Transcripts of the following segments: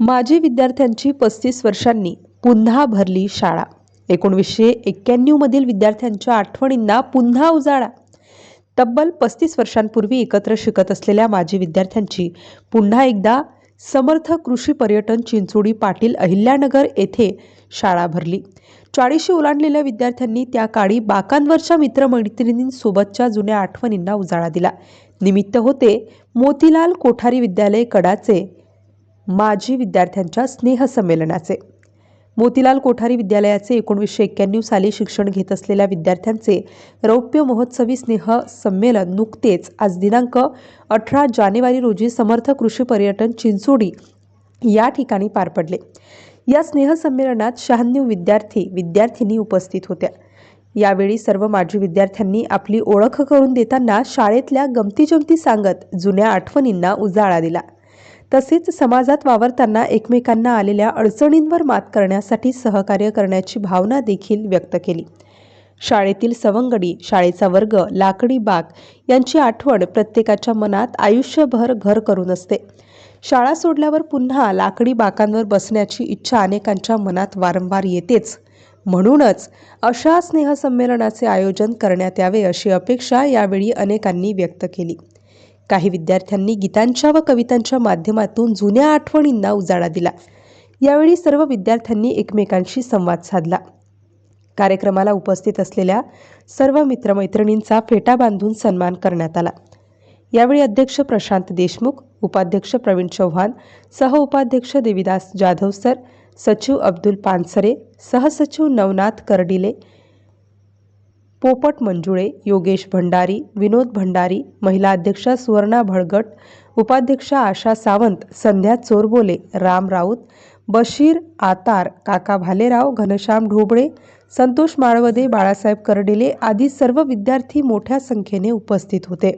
माजी विद्यार्थ्यांची पस्तीस वर्षांनी पुन्हा भरली शाळा. एकोणवीसशे एक्क्याण्णवमधील विद्यार्थ्यांच्या आठवणींना पुन्हा उजाळा. तब्बल पस्तीस वर्षांपूर्वी एकत्र शिकत असलेल्या माजी विद्यार्थ्यांची पुन्हा एकदा समर्थ कृषी पर्यटन चिंचोडी पाटील अहिल्यानगर येथे शाळा भरली. चाळीशी ओलांडलेल्या विद्यार्थ्यांनी त्या काळी बाकांवरच्या मित्रमैत्रिणींसोबतच्या जुन्या आठवणींना उजाळा दिला. निमित्त होते मोतीलाल कोठारी विद्यालय कडाचे माजी विद्यार्थ्यांच्या स्नेहसंमेलनाचे. मोतीलाल कोठारी विद्यालयाचे एकोणीसशे एक्क्याण्णव साली शिक्षण घेत असलेल्या विद्यार्थ्यांचे रौप्य महोत्सवी स्नेह संमेलन नुकतेच आज दिनांक अठरा जानेवारी रोजी समर्थ कृषी पर्यटन चिंचोडी या ठिकाणी पार पडले. या स्नेहसंमेलनात शहाण्णव विद्यार्थी विद्यार्थिनी उपस्थित होत्या. यावेळी सर्व माजी विद्यार्थ्यांनी आपली ओळख करून देताना शाळेतल्या गमतीजमती सांगत जुन्या आठवणींना उजाळा दिला. तसेच समाजात वावरताना एकमेकांना आलेल्या अडचणींवर मात करण्यासाठी सहकार्य करण्याची भावना देखील व्यक्त केली. शाळेतील सवंगडी शाळेचा वर्ग लाकडी बाग यांची आठवण प्रत्येकाच्या मनात आयुष्यभर घर करून असते. शाळा सोडल्यावर पुन्हा लाकडी बाकांवर बसण्याची इच्छा अनेकांच्या मनात वारंवार येतेच. म्हणूनच अशा स्नेहसंमेलनाचे आयोजन करण्यात यावे अशी अपेक्षा यावेळी अनेकांनी व्यक्त केली. काही विद्यार्थ्यांनी गीतांच्या व कवितांच्या माध्यमातून जुन्या आठवणींना उजाळा दिला. यावेळी सर्व विद्यार्थ्यांनी एकमेकांशी संवाद साधला. कार्यक्रमाला उपस्थित असलेल्या सर्व मित्रमैत्रिणींचा फेटा बांधून सन्मान करण्यात आला. यावेळी अध्यक्ष प्रशांत देशमुख उपाध्यक्ष प्रवीण चव्हाण सहउपाध्यक्ष देविदास जाधव सर सचिव अब्दुल पानसरे सहसचिव नवनाथ कर्डिले पोपट मंजुळे योगेश भंडारी विनोद भंडारी महिला अध्यक्षा सुवर्णा भळगट उपाध्यक्षा आशा सावंत संध्या चोरबोले राम राऊत बशीर आतार काका भालेराव घनश्याम ढोबळे संतोष माळवदे बाळासाहेब कर्डिले आदी सर्व विद्यार्थी मोठ्या संख्येने उपस्थित होते.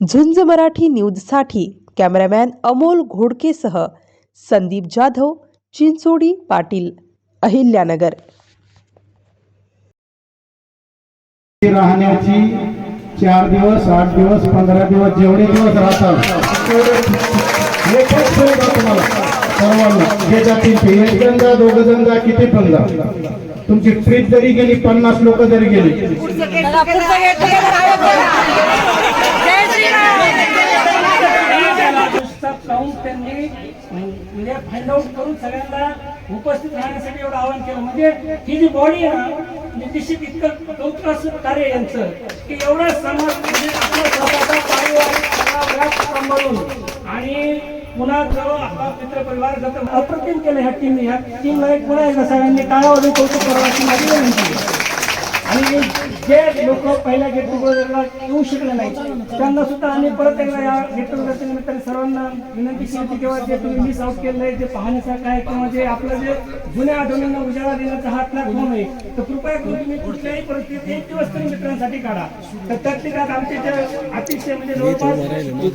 झुंज मराठी न्यूजसाठी कॅमेरामॅन अमोल घोडकेसह संदीप जाधव चिंचोडी पाटील अहिल्यानगर. राहण्याची चार दिवस आठ दिवस पंधरा दिवस जेवढे दिवस राहतात सर्वांना जे जातील ते एक जण जा दोघ जण जा किती पण जा तुमची ट्रीप जरी गेली पन्नास लोक जरी गेली त्यांनी म्हणजे फाइंड आउट करून सगळ्यांना उपस्थित राहण्यासाठी एवढं आवाहन केलं. म्हणजे ही जी बॉडी आहे ना म्हणजे निश्चित इतकं कौतुकाचं कार्य यांचं की एवढा समाज म्हणजे आपला स्वतःचा पारिवारिक सांभाळून आणि पुन्हा जो आपला मित्र परिवार जातो अप्रतिम केलं ह्या टीमने ह्या टीमला एक पुन्हा एकदा सगळ्यांनी टाळावर कौतुक करावं अशी माझी विनंती आणि जे लोक पहिल्या गेट टुगेदरला येऊ शकले नाही. त्यांना सुद्धा आम्ही परत एकदा या गेट टुगेदरच्या निमित्ताने सर्वांना विनंती केली होती किंवा जे तुम्ही मिस आउट केलेलं आहे जे पाहण्यासारखं आहे किंवा जे आपलं जे जुन्या आठवणींना उजाळा देण्याचा हा प्लॅटफॉर्म आहे तर कृपया करून तुम्ही कुठल्याही परिस्थितीत एक दिवस तरी मित्रांसाठी काढा. तर त्या त्यात आमचे जे अतिशय म्हणजे जवळपास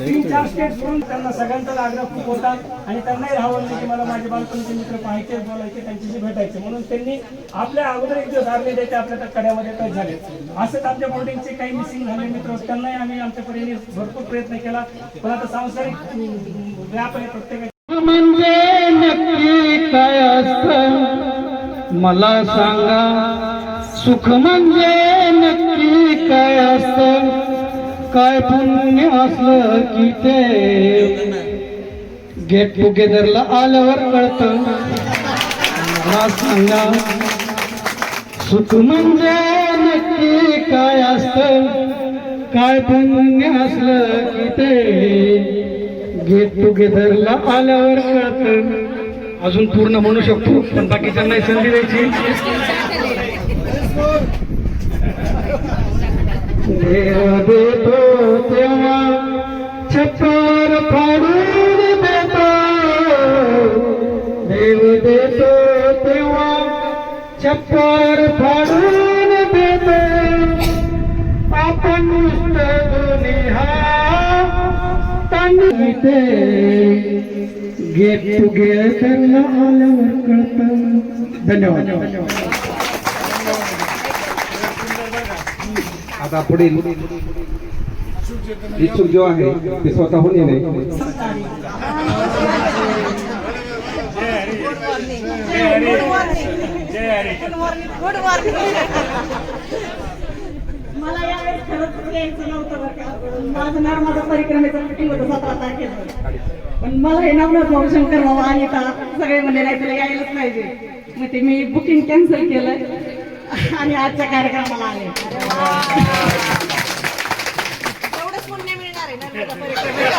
तीन चार स्टेट करून त्यांना सगळ्यांचा आग्रह खूप होता आणि त्यांनाही राहावं नाही की मला माझे बालपणीचे मित्र पाहायचे बोलायचे त्यांच्याशी भेटायचे. म्हणून त्यांनी आपल्या अगोदर एक दिवस आरले द्यायचे आपल्या त्या कड्यामध्ये टच झाले. असंच आमच्या बोर्डिंगचे काही मिसिंग झाले मित्र त्यांनाही आम्ही आमच्या परीने भरपूर प्रयत्न केला. पण आता सांसारिक व्याप आहे प्रत्येक म्हणजे नक्की काय असत? मला सांगा. सुख म्हणजे नक्की काय असत? काय पुण्य असलं की ते? गेट टुगेदरला आल्यावर कळत. मला सांगा. सुख म्हणजे काय असत? काय पुण्य असलं की ते? गेट टुगेदरला आल्यावर कळत. अजून पूर्ण म्हणू शकतो पण बाकीच्यांना संधी द्यायची. देव देतो तेव्हा छप्पर फाडून देतो. देव देतो तेव्हा छप्पर फाडून ते गेट टुगेदरला आल्यावर कळत. धन्यवाद. आता पुढील. इच्छुक जो आहे ते स्वतःहून येणे good morning good morning good morning मला यावेळेस खरंच यायचं नव्हतं बरं का. माझं नर्मदा परिक्रमेचं मिटिंग होतं सतरा तारखेचं पण मला हे नवनाथ भाऊ शंकर भाऊ आणि सगळे म्हणले नाही तुला यायलाच पाहिजे. मग ते मी बुकिंग कॅन्सल केलं आणि आजच्या कार्यक्रमाला आले. एवढंच पुण्य मिळणार आहे नर्मदा परिक्रमेला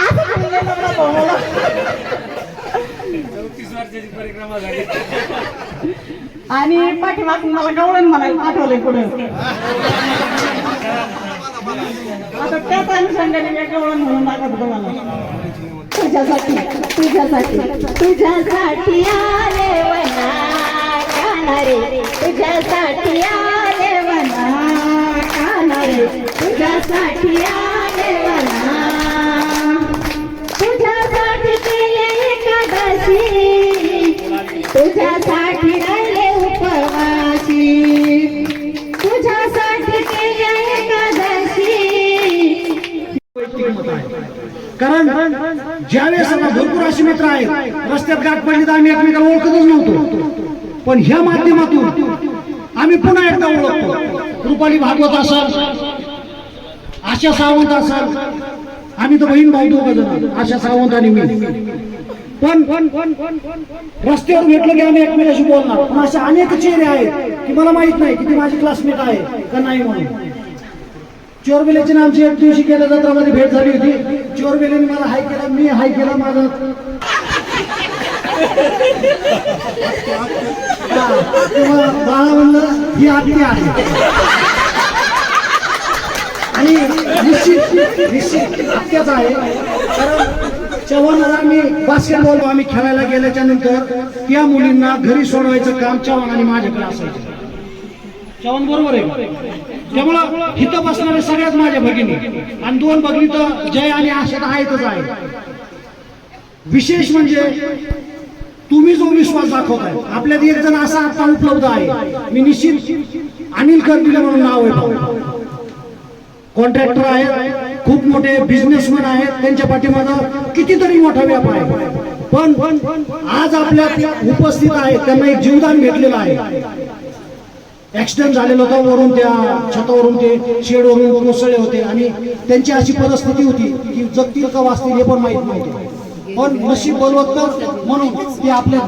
असं म्हणले नवनाथ भाऊ. मला. चौतीस वर्षाची परिक्रमा झाली. आणि पाठीमागून मला गवळण म्हणायला पाठवलंय पुढे आता त्याच अनुषंगाने मी गवळण म्हणून दाखवत तुम्हाला. मला तुझ्यासाठी तुझ्यासाठी तुझ्यासाठी आले वना तुझ्यासाठी आले वना कानारे तुझ्यासाठी आले वना तुझ्यासाठी केले एकादशी. तुझ्यासाठी कारण ज्यावेळेस आता भरपूर असे मित्र आहेत रस्त्यात गाठ पडली तर आम्ही एकमेकाला ओळखतच नव्हतो. पण ह्या माध्यमातून आम्ही पुन्हा एकदा ओळखतो. रुपाली भागवत असाल आशा सावंत असाल आम्ही तर बहीण भाऊ दोघ जण आशा सावंत आणि मी. पण रस्त्यावर भेटलं की आम्ही एकमेकाशी बोलणार. पण असे अनेक चेहरे आहेत की मला माहीत नाही की ती माझी क्लासमेट आहे का नाही म्हणून. चोरबिल्याचे आमची एक दिवशी गेल्या जत्रामध्ये भेट झाली होती. चोरबेलेने मला हाय केला मी हाय केला माझा. तेव्हा बाळा म्हणलं ही आत्ती आहे. आणि निश्चित निश्चित आत्याच आहे. कारण चव्हाणाला मी बास्केटबॉल आम्ही खेळायला गेल्याच्यानंतर त्या मुलींना घरी सोडवायचं काम चव्हाण आणि माझ्याकडे असायचं. जेवण बरोबर आहे. त्यामुळं इथं बसणारे सगळ्याच माझ्या भगिनी. आणि दोन भगिनी तर जय आणि आशा तर आहेतच आहे. विशेष म्हणजे तुम्ही जो विश्वास दाखवताय आपल्यात एक जण असा आता उपलब्ध आहे. मी निश्चित अनिल करदिले म्हणून नाव आहे. कॉन्ट्रॅक्टर आहेत खूप मोठे बिझनेसमॅन आहेत. त्यांच्या पाठीमागं कितीतरी मोठा व्यापार आहे. पण आज आपल्या उपस्थित आहेत त्यांना एक जीवदान भेटलेलं आहे. ऍक्सिडेंट झालेला होता वरून त्या छतावरून ते शेडवरून कोसळले होते आणि त्यांची अशी परिस्थिती होती की जगतील का वाचतील हे पण माहीत नव्हते. पण नशीब बलवत्तर म्हणून ते आपल्या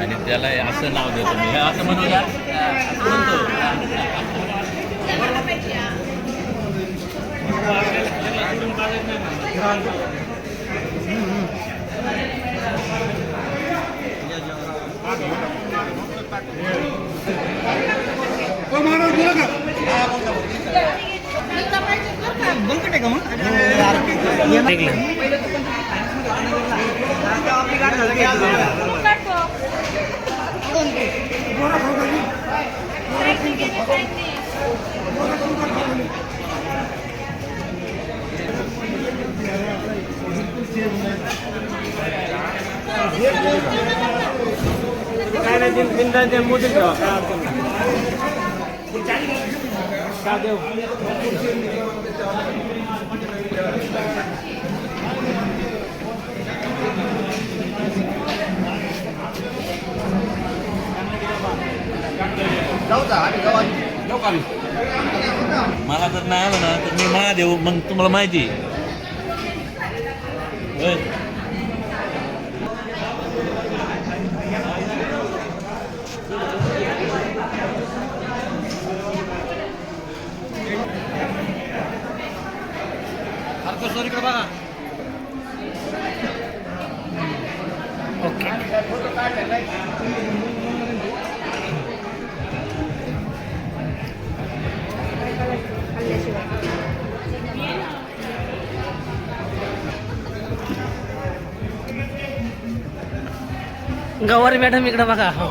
आणि त्याला असं नाव देतो मी. असं म्हणू द्या असं म्हणतो काय दिन बिंदा ते मोठी ठेवा काय अडचण नाही. का देऊ मला जर नाही आलं ना तर मी महादेव मग तुम्हाला माहिती आहे. होय. गवारी मॅडम इकडे बघा हो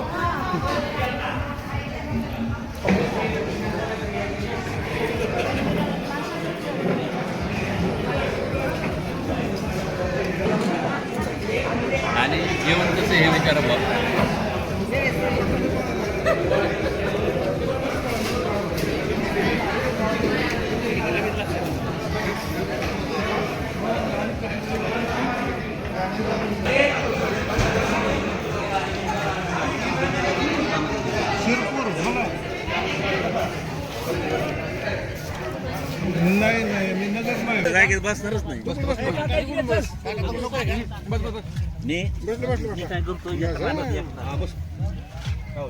शिरपूर नाही नाही मी नगर नाही जागेत बसणारच नाही. बस बस बस. बस? बस मी? बसलं बसलं मी काय करतो? हा बस. हो.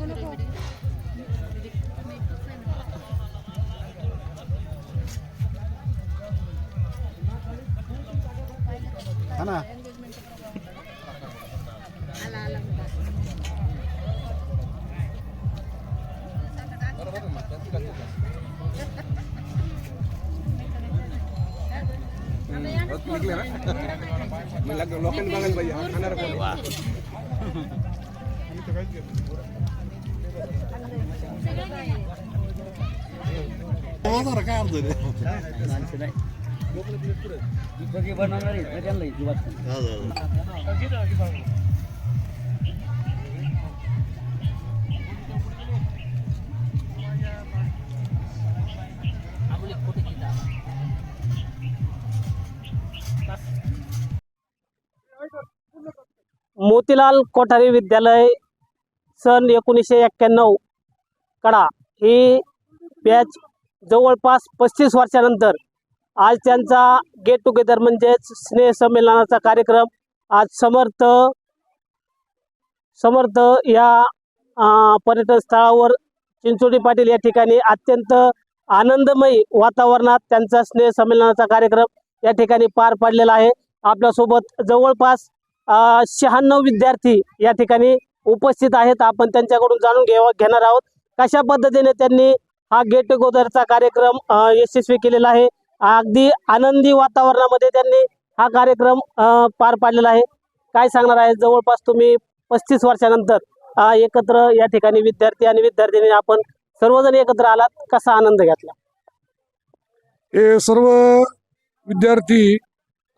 Ano po? मोतीलाल कोठारी विद्यालय सन एकोणीसशे एक्क्याण्णव कडा. ही बॅच जवळपास पस्तीस वर्षानंतर आज त्यांचा गेट टुगेदर म्हणजेच स्नेह संमेलनाचा कार्यक्रम आज समर्थ समर्थ या पर्यटन स्थळावर चिंचोडी पाटील या ठिकाणी अत्यंत आनंदमयी वातावरणात त्यांचा स्नेह संमेलनाचा कार्यक्रम या ठिकाणी पार पाडलेला आहे. आपल्यासोबत जवळपास शहाण्णव विद्यार्थी या ठिकाणी उपस्थित आहेत. आपण त्यांच्याकडून जाणून घेणार आहोत. कशा पद्धतीने त्यांनी हा गेट टुगेदरचा कार्यक्रम यशस्वी केलेला आहे. अगदी आनंदी वातावरणामध्ये त्यांनी हा कार्यक्रम पार पाडलेला आहे. काय सांगणार आहे? जवळपास तुम्ही पस्तीस वर्षानंतर एकत्र या ठिकाणी विद्यार्थी आणि विद्यार्थिनी आपण सर्वजण एकत्र आलात. कसा आनंद घेतला? हे सर्व विद्यार्थी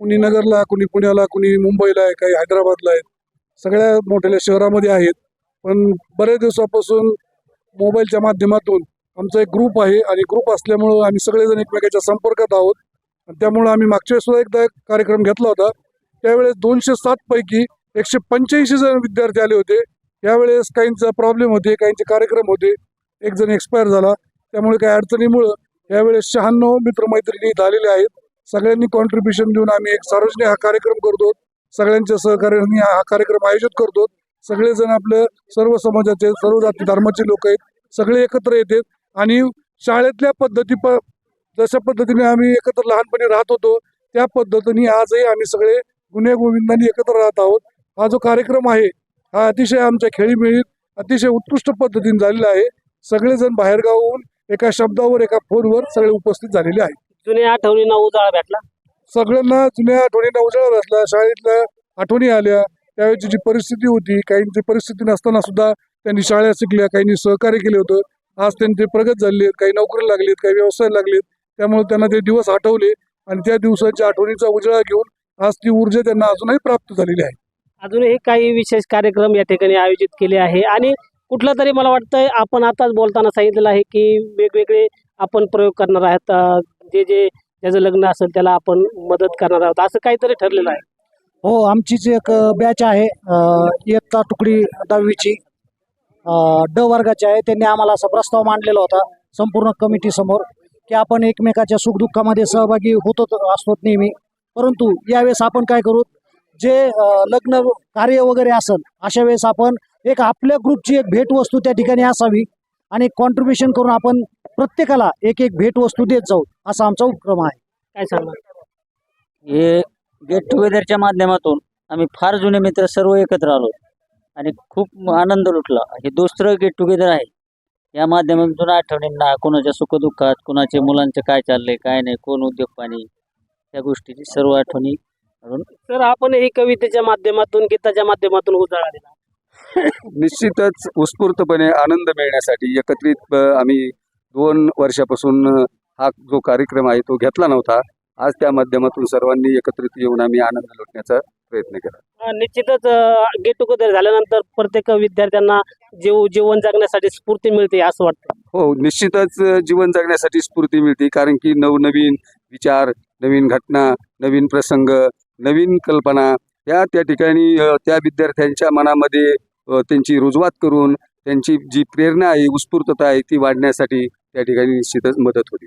कुणी नगरला कुणी पुण्याला कुणी मुंबईला आहे काही हैदराबादला आहेत. सगळ्या मोठ्या शहरामध्ये आहेत. पण बरेच दिवसापासून मोबाईलच्या माध्यमातून आमचा एक ग्रुप आहे आणि ग्रुप असल्यामुळं आम्ही सगळेजण एकमेकाच्या संपर्कात आहोत. आणि त्यामुळं आम्ही मागच्या वेळेस सुद्धा एकदा एक कार्यक्रम घेतला होता. त्यावेळेस दोनशे सात पैकी एकशे पंच्याऐंशी जण विद्यार्थी आले होते. यावेळेस काहींचा प्रॉब्लेम होते काहींचे कार्यक्रम होते. एक जण एक्सपायर झाला. त्यामुळे काही अडचणीमुळं यावेळेस शहाण्णव मित्रमैत्रिणी इथं आलेले आहेत. सगळ्यांनी कॉन्ट्रीब्युशन देऊन आम्ही एक सार्वजनिक हा कार्यक्रम करतो. सगळ्यांच्या सहकार्याने हा कार्यक्रम आयोजित करतो. सगळेजण आपलं सर्व समाजाचे सर्व जाती धर्माचे लोक आहेत. सगळे एकत्र येतात. आणि शाळेतल्या पद्धती प जशा पद्धतीने आम्ही एकत्र लहानपणी राहत होतो त्या पद्धतीने आजही आम्ही सगळे गुन्हे गोविंदांनी एकत्र राहत आहोत. हा जो कार्यक्रम आहे हा अतिशय आमच्या खेळीमेळीत अतिशय उत्कृष्ट पद्धतीने झालेला आहे. सगळेजण बाहेरगावहून एका शब्दावर एका फोनवर सगळे उपस्थित झालेले आहेत. जुन्या आठवणींना उजाळा भेटला? सगळ्यांना जुन्या आठवणींना उजाळा बसला. शाळेतल्या आठवणी आल्या. त्यावेळेची जी परिस्थिती होती काहींची परिस्थिती नसताना सुद्धा त्यांनी शाळा शिकल्या काहींनी सहकार्य केले होतं. आज त्यांचे प्रगत झाले आहेत काही नोकरी लागलीत काही व्यवसाय लागलेत. त्यामुळे त्यांना ते दिवस आठवले आणि त्या दिवसाच्या आठवणीचा उजाळा घेऊन आज ती ऊर्जा त्यांना अजूनही प्राप्त झालेली आहे. अजूनही काही विशेष कार्यक्रम या ठिकाणी आयोजित केले आहे. आणि कुठला तरी मला वाटतंय आपण आताच बोलताना सांगितलेलं आहे की वेगवेगळे आपण प्रयोग करणार आहात. जे जे ज्याचं लग्न असेल त्याला आपण मदत करणार आहोत. असं काहीतरी ठरलेलं आहे. हो आमचीच एक बॅच आहे. इयत्ता तुकडी दहावीची. ड वर्गाची आहे. त्यांनी आम्हाला असा प्रस्ताव मांडलेला होता संपूर्ण कमिटी समोर की आपण एकमेकाच्या सुखदुःखामध्ये सहभागी होतो असतो नेहमी. परंतु यावेळेस आपण काय करू? जे लग्न कार्य वगैरे असेल अशा वेळेस आपण एक आपल्या ग्रुपची एक भेटवस्तू त्या ठिकाणी असावी आणि कॉन्ट्रीब्युशन करून आपण प्रत्येकाला एक एक भेटवस्तू देत जाऊ असा आमचा उपक्रम आहे. काय सांगणार? हे गेट टुगेदरच्या माध्यमातून आम्ही फार जुने मित्र सर्व एकत्र आलो. आणि खूप आनंद लुटला. हे दुसरं गेट टुगेदर आहे. या माध्यमातून आठवणींना कोणाच्या सुखदुःखात कोणाच्या मुलांचं काय चाललंय काय नाही कोण उद्योग पाणी या गोष्टीची सर्व आठवणी म्हणून तर आपण ही कवितेच्या माध्यमातून गीताच्या माध्यमातून उजाळा दिला निश्चितच उत्स्फूर्तपणे आनंद मिळण्यासाठी एकत्रित आम्ही दोन वर्षापासून हा जो कार्यक्रम आहे तो घेतला नव्हता. आज त्या माध्यमातून सर्वांनी एकत्रित येऊन आम्ही आनंद लुटण्याचा प्रयत्न केला निश्चितच गेट टुगेदर झाल्यानंतर प्रत्येक विद्यार्थ्यांना जीव जीवन जगण्यासाठी स्फूर्ती मिळते असं वाटतं. हो निश्चितच जीवन जगण्यासाठी स्फूर्ती मिळते. कारण की नवनवीन विचार नवीन घटना नवीन प्रसंग नवीन कल्पना या त्या ठिकाणी त्या विद्यार्थ्यांच्या मनामध्ये त्यांची रुजवात करून त्यांची जी प्रेरणा आहे उत्स्फूर्तता आहे ती वाढण्यासाठी त्या ठिकाणी निश्चितच मदत होते.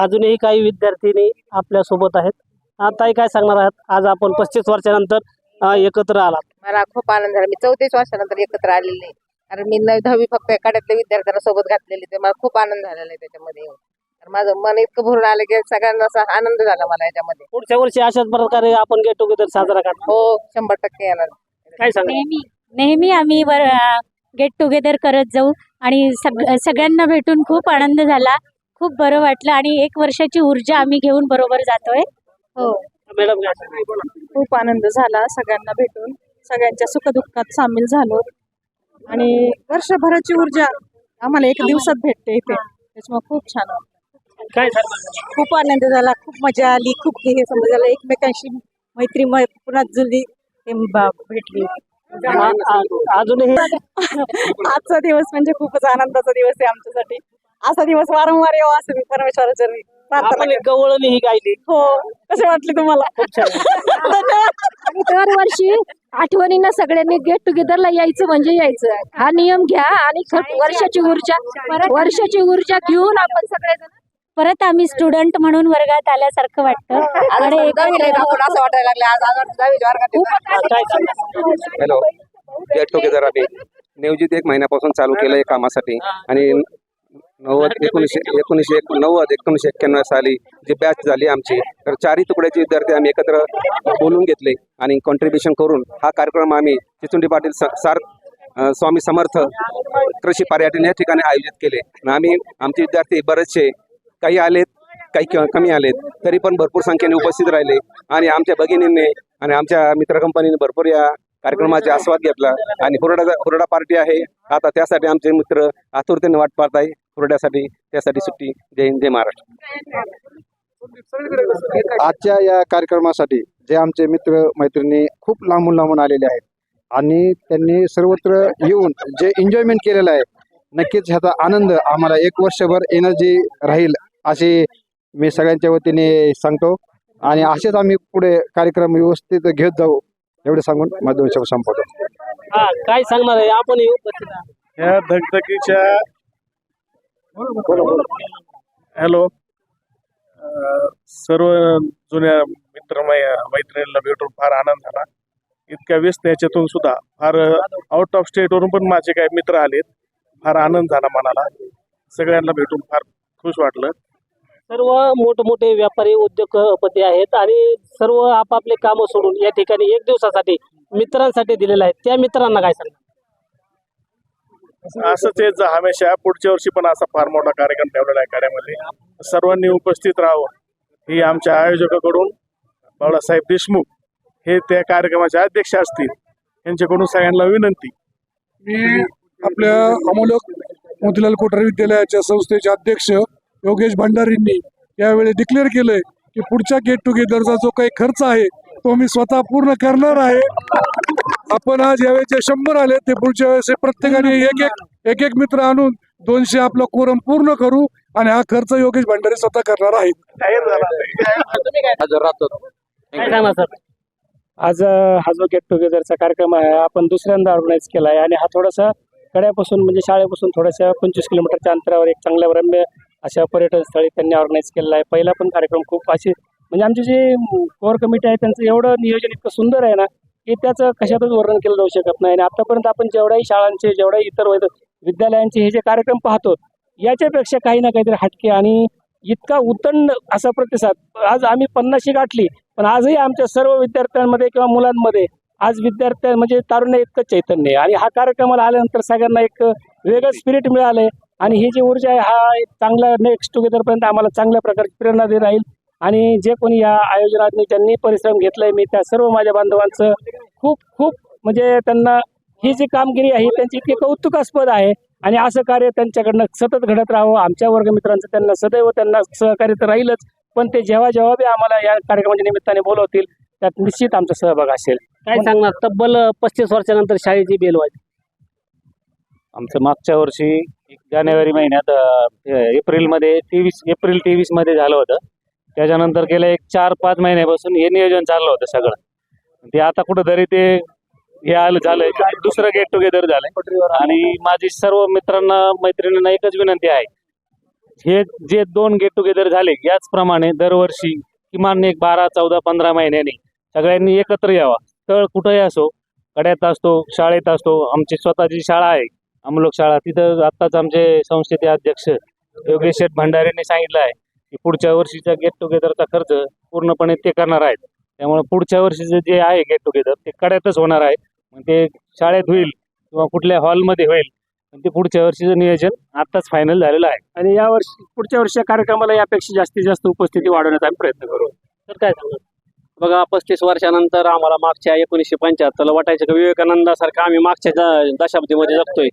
अजूनही काही विद्यार्थिनी आपल्यासोबत आहेत. आता काय सांगणार आहात? आज आपण पस्तीस वर्षानंतर एकत्र आलात. मला खूप आनंद झाला. मी चौतीस वर्षानंतर एकत्र आलेले आहे कारण मी नवी दहावी फक्त काड्यातल्या विद्यार्थ्यांना सोबत घातलेली ते मला खूप आनंद झालेला आहे त्याच्यामध्ये येऊन. तर माझं मन इतकं भरून आलं की सगळ्यांना असा आनंद झाला मला याच्यामध्ये. पुढच्या वर्षी अशाच प्रकारे आपण गेट टुगेदर साजरा करणार. हो शंभर टक्के येणार. काय सांगणार? नेहमी नेहमी आम्ही वर गेट टुगेदर करत जाऊ. आणि सग सगळ्यांना भेटून खूप आनंद झाला. खूप बरं वाटलं. आणि एक वर्षाची ऊर्जा आम्ही घेऊन बरोबर जातोय. हो. मॅडम काय? खूप आनंद झाला सगळ्यांना भेटून. सगळ्यांच्या सुखदुःखात सामील झालो आणि वर्षभराची ऊर्जा आम्हाला एक दिवसात भेटते इथे. त्याच्यामुळे खूप छान वाटलं. काय खूप आनंद झाला खूप मजा आली खूप हे समजा झालं. एकमेकांशी मैत्री मै पुन्हा जुळली. बा- भेटली. आ- आ- अजूनही आजचा दिवस म्हणजे खूपच आनंदाचा दिवस आहे आमच्यासाठी. असा दिवस वारंवार यावा असं मी परमेश्वराच्या प्रार्थना आपण एक गवळणी ही गायली. हो कसे वाटले तुम्हाला. खूप छान. आणि दरवर्षी आठवणीनं सगळ्यांनी गेट टुगेदरला यायचं म्हणजे यायचं. हा नियम घ्या आणि वर्षाची ऊर्जा वर्षाची ऊर्जा घेऊन आपण सगळेजण परत आम्ही स्टुडंट म्हणून वर्गात आल्यासारखं वाटतं. आणि दहावीला आहेत आपण असं वाटायला लागलं. आज आज दहावीच्या वर्गात आहे. काय सांगणार हॅलो गेट टुगेदर आम्ही. नियोजित एक महिन्यापासून चालू केलं आहे कामासाठी आणि नव्वद एकोणीसशे एकोणीसशे एक- नव्वद एकोणीसशे एक्क्याण्णव साली जी बॅच झाली आमची तर चारही तुकड्याचे विद्यार्थी आम्ही एकत्र बोलून घेतले आणि कॉन्ट्रीब्युशन करून हा कार्यक्रम आम्ही चिचुंडी पाटील सार स्वामी समर्थ कृषी पर्यटन या ठिकाणी आयोजित केले. आणि आम्ही आमचे विद्यार्थी बरेचसे काही आलेत काही क- कमी आलेत तरी पण भरपूर संख्येने उपस्थित राहिले. आणि आमच्या भगिनींनी आणि आमच्या मित्र कंपनीने भरपूर या कार्यक्रमाचा आस्वाद घेतला. आणि हुरडा हुरडा पार्टी आहे. आता त्यासाठी आमचे मित्र आतुरतेने वाट पाहत आहे. हुरड्यासाठी त्यासाठी सुट्टी जय हिंद जय महाराष्ट्र. आजच्या या कार्यक्रमासाठी जे आमचे मित्र मैत्रिणी खूप लांबून लांबून आलेले आहेत आणि त्यांनी सर्वत्र येऊन जे एन्जॉयमेंट केलेलं आहे नक्कीच ह्याचा आनंद आम्हाला एक वर्षभर एनर्जी राहील असे मी सगळ्यांच्या वतीने सांगतो. आणि असेच आम्ही पुढे कार्यक्रम व्यवस्थित घेत जाऊ एवढे सांगून माझं दोन शब्द संपवतो. हा काय सांगणार आहे? आपण. या धगधगीच्या हॅलो. सर्व जुन्या मित्र मै- मैत्रिणींना भेटून फार आनंद झाला. इतक्या व्यस्त याच्यातून सुद्धा फार आउट ऑफ स्टेटवरून पण माझे काही मित्र आलेत. फार आनंद झाला मनाला. सगळ्यांना भेटून फार खुश वाटलं. सर्व मोठमोठे व्यापारी उद्योगपती आहेत आणि सर्व आपापले कामं सोडून या ठिकाणी एक दिवसासाठी मित्रांसाठी दिलेलं आहे. त्या मित्रांना काय सांगणार असंच येत जा हमेशा पुढच्या वर्षी पण असा फार मोठा कार्यक्रम ठेवलेला आहे कार्यामध्ये. सर्वांनी उपस्थित राहावं. ही आमच्या आयोजकाकडून बाळासाहेब देशमुख हे त्या कार्यक्रमाचे अध्यक्ष असतील. यांच्याकडून सगळ्यांना विनंती. मी आपल्या अमोलक मोतीलाल कोठारी विद्यालयाच्या संस्थेचे अध्यक्ष योगेश भंडारींनी यावेळी डिक्लेअर केलंय की पुढच्या गेट टुगेदरचा जो काही खर्च आहे तो मी स्वतः पूर्ण करणार आहे. आपण आज यावेळेचे शंभर आले ते पुढच्या वेळेस प्रत्येकाने एक एक एक एक मित्र आणून दोनशे आपला कोरम पूर्ण करू आणि हा खर्च योगेश भंडारी स्वतः करणार आहेत. सर? आज हा जो गेट टुगेदरचा कार्यक्रम आहे आपण दुसऱ्यांदा ऑर्गनाईज केला आहे आणि हा थोडासा कड्यापासून म्हणजे शाळेपासून थोड्याशा पंचवीस किलोमीटरच्या अंतरावर एक चांगल्या रम्य अशा पर्यटन स्थळी त्यांनी ऑर्गनाईज केलेला आहे. पहिला पण कार्यक्रम खूप असे म्हणजे आमचे जे कोर कमिटी आहे त्यांचं एवढं नियोजन इतकं सुंदर आहे ना की त्याचं कशातच वर्णन केलं जाऊ शकत नाही. आणि आतापर्यंत आपण जेवढ्याही शाळांचे जेवढ्याही इतर विद्यालयांचे हे जे कार्यक्रम पाहतो याच्यापेक्षा काही ना काहीतरी हटके आणि इतका उतंड असा प्रतिसाद. आज आम्ही पन्नाशी गाठली पण आजही आमच्या सर्व विद्यार्थ्यांमध्ये किंवा मुलांमध्ये आज विद्यार्थ्या म्हणजे तारुण्य इतकं चैतन्य आहे. आणि हा कार्यक्रमाला आल्यानंतर सगळ्यांना एक वेगळं स्पिरिट मिळालंय. आणि ही जी ऊर्जा आहे हा एक चांगला नेक्स्ट टुगेदरपर्यंत आम्हाला चांगल्या प्रकारची प्रेरणा देत राहील. आणि जे कोणी या आयोजनात ज्यांनी परिश्रम घेतलाय मी त्या सर्व माझ्या बांधवांचं खूप खूप म्हणजे त्यांना ही जी कामगिरी आहे ही त्यांची इतकी कौतुकास्पद आहे. आणि असं कार्य त्यांच्याकडनं सतत घडत राहावं आमच्या वर्गमित्रांचं त्यांना सदैव त्यांना सहकार्य तर राहीलच पण ते जेव्हा जेव्हा बी आम्हाला या कार्यक्रमाच्या निमित्ताने बोलवतील त्यात निश्चित आमचा सहभाग असेल. काय सांगणार? तब्बल पस्तीस वर्षानंतर शाळेची बेल वाजली. आमचं मागच्या वर्षी एक जानेवारी महिन्यात एप्रिलमध्ये तेवीस एप्रिल तेवीसमध्ये झालं होतं. त्याच्यानंतर गेल्या एक चार पाच महिन्यापासून हे नियोजन चाललं होतं सगळं. ते आता कुठंतरी ते हे आलं झालंय. दुसरं गेट टुगेदर झालंय. आणि माझी सर्व मित्रांना मैत्रिणींना एकच विनंती आहे. हे जे दोन गेट टुगेदर झाले याचप्रमाणे दरवर्षी किमान एक बारा चौदा पंधरा महिन्यांनी सगळ्यांनी एकत्र यावा. तळ कुठंही असो कड्यात असतो शाळेत असतो आमची स्वतःची शाळा आहे अमलोक शाळा. तिथं आत्ताच आमचे संस्थेचे अध्यक्ष योगेश शेठ भंडारेंनी सांगितलं आहे. की पुढच्या वर्षीचा गेट टुगेदरचा खर्च पूर्णपणे ते करणार आहेत. त्यामुळे पुढच्या वर्षीचं जे आहे गेट टुगेदर ते कड्यातच होणार आहे. मग ते शाळेत होईल किंवा कुठल्या हॉलमध्ये होईल ते पुढच्या वर्षीचं नियोजन आत्ताच फायनल झालेलं आहे. आणि या वर्षी पुढच्या वर्षी कार्यक्रमाला यापेक्षा जास्तीत जास्त उपस्थिती वाढवण्याचा आम्ही प्रयत्न करू. तर काय सांगणार बघा पस्तीस वर्षानंतर आम्हाला मागच्या एकोणीसशे पंच्याहत्तरला वाटायचं का विवेकानंदासारखं आम्ही मागच्या दशाब्दीमध्ये जगतोय.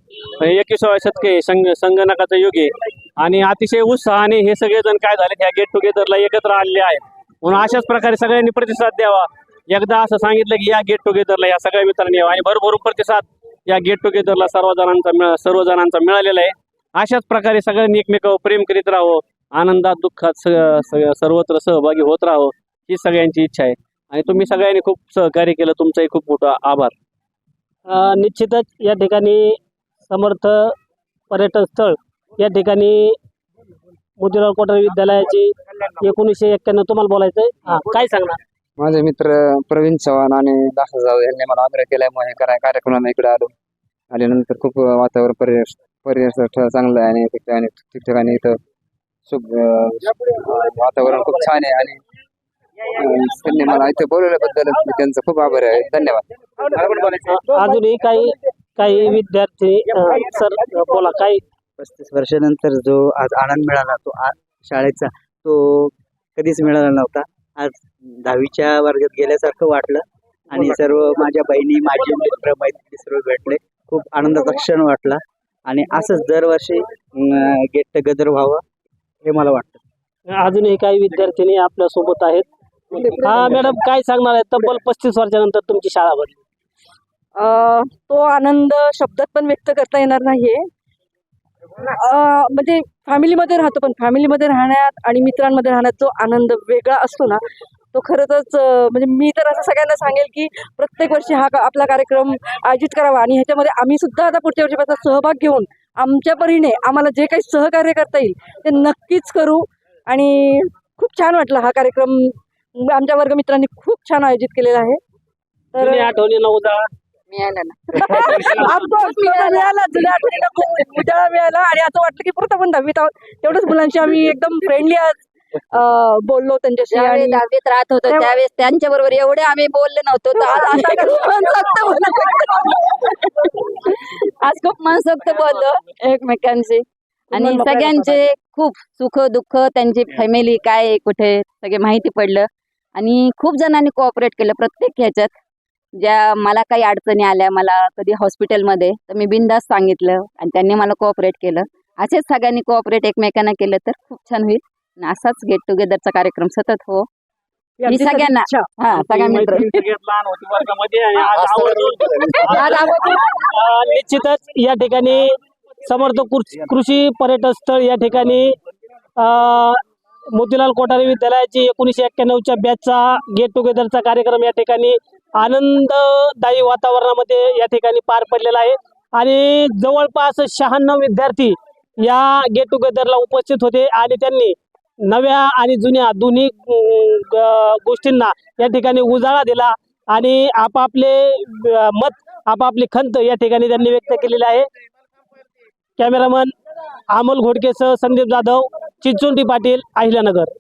एकविसाव्या शतके संग संगणकाचं युग आहे. आणि अतिशय उत्साहाने हे सगळेजण काय झाले ह्या गेट टुगेदरला एकत्र आलेले आहेत. म्हणून अशाच प्रकारे सगळ्यांनी प्रतिसाद द्यावा. एकदा असं सांगितलं की या गेट टुगेदरला या सगळ्या मित्रांनी यावं. आणि भरभरून प्रतिसाद या गेट टुगेदरला सर्व जणांचा मिळ- सर्व जणांचा मिळालेला आहे. अशाच प्रकारे सगळ्यांनी एकमेकावर प्रेम करीत राहावं. आनंदात दुःखात सर्वत्र सहभागी होत राहावं. ही सगळ्यांची इच्छा आहे. आणि तुम्ही सगळ्यांनी खूप सहकार्य केलं. तुमचाही खूप मोठा आभार. निश्चितच या ठिकाणी समर्थ पर्यटन स्थळ या ठिकाणी मोतीलाल कोठारी विद्यालयाची एकोणीसशे एक्क्याण्णव तुम्हाला बोलायचं आहे हां काय सांगणार? माझे मित्र प्रवीण चव्हाण आणि दास जाधव यांनी मला आग्रह केलाय मग हे करा कार्यक्रमाला इकडे आलो. आल्यानंतर खूप वातावरण पर्यटन पर्यटन चांगलं आहे आणि ठिकाणी ठिकठिकाणी इथं वातावरण खूप छान आहे आणि त्यांनी मला इथे बोलवल्याबद्दल मी त्यांचं खूप आभार आहे. धन्यवाद. अजूनही काही काही विद्यार्थी सर बोला काही पस्तीस वर्षानंतर जो आज आनंद मिळाला तो शाळेचा तो कधीच मिळाला नव्हता. आज दहावीच्या वर्गात गेल्यासारखं वाटलं आणि सर्व माझ्या बहिणी माझे मित्र मैत्रिणी सर्व भेटले. खूप आनंदाचा क्षण वाटला आणि असंच दरवर्षी गेट टुगेदर व्हावं हे मला वाटतं. अजूनही काही विद्यार्थिनी आपल्यासोबत आहेत. हा मॅडम काय सांगणार आहे? तब्बल पस्तीस वर्षानंतर तुमची शाळा भरली अ, तो आनंद शब्दात पण व्यक्त करता येणार नाहीये. अ, म्हणजे फॅमिलीमध्ये राहतो पण फॅमिलीमध्ये राहण्यात आणि मित्रांमध्ये राहण्यात जो आनंद वेगळा असतो ना तो खरंच अ, म्हणजे मी तर असं सगळ्यांना सांगेल की प्रत्येक वर्षी हा का- आपला कार्यक्रम आयोजित करावा आणि ह्याच्यामध्ये आम्ही सुद्धा आता पुढच्या वर्षीपासून सहभाग घेऊन आमच्या परीने आम्हाला जे काही सहकार्य करता येईल ते नक्कीच करू. आणि खूप छान वाटलं हा कार्यक्रम आमच्या वर्गमित्रांनी खूप छान आयोजित केलेला आहे. उजाळा मिळाला मिळाला जुन्या आठवणीला खूप उजाळा मिळाला आणि असं वाटलं की परत आपण दहावीत आहोत. तेवढंच मुलांशी आम्ही एकदम फ्रेंडली बोललो त्यांच्याशी आणि दहावीत राहत होतो त्यावेळेस त्यांच्या बरोबर एवढे आम्ही बोललो नव्हतो तर आज खूप मनसोक्त बोललो एकमेकांशी. आणि सगळ्यांचे खूप सुख दुःख त्यांची फॅमिली काय कुठे सगळे माहिती पडलं. आणि खूप जणांनी कोऑपरेट केलं प्रत्येक ह्याच्यात. ज्या मला काही अडचणी आल्या मला कधी हॉस्पिटलमध्ये तर मी बिंदास सांगितलं आणि त्यांनी मला कोऑपरेट केलं. असेच सगळ्यांनी कोऑपरेट एकमेकांना केलं तर खूप छान होईल. आणि असाच गेट टुगेदरचा कार्यक्रम सतत हो. मी सगळ्यांना. हा सगळ्या मित्र निश्चितच या ठिकाणी समर्थ कृषी कृषी पर्यटन स्थळ या ठिकाणी अं, मोतीलाल कोठारी विद्यालयाची एकोणीसशे एक्क्याण्णवच्या बॅचचा गेट टुगेदरचा कार्यक्रम या ठिकाणी आनंददायी वातावरणामध्ये या ठिकाणी पार पडलेला आहे. आणि जवळपास शहाण्णव विद्यार्थी या गेट टुगेदरला उपस्थित होते आणि त्यांनी नव्या आणि जुन्या दोन्ही गोष्टींना या ठिकाणी उजाळा दिला आणि आपापले मत आपापली खंत या ठिकाणी त्यांनी व्यक्त केलेली आहे. कॅमेरामन अमोल घोडकेसह संदीप जाधव चिंचोंडी पाटील अहिल्यानगर.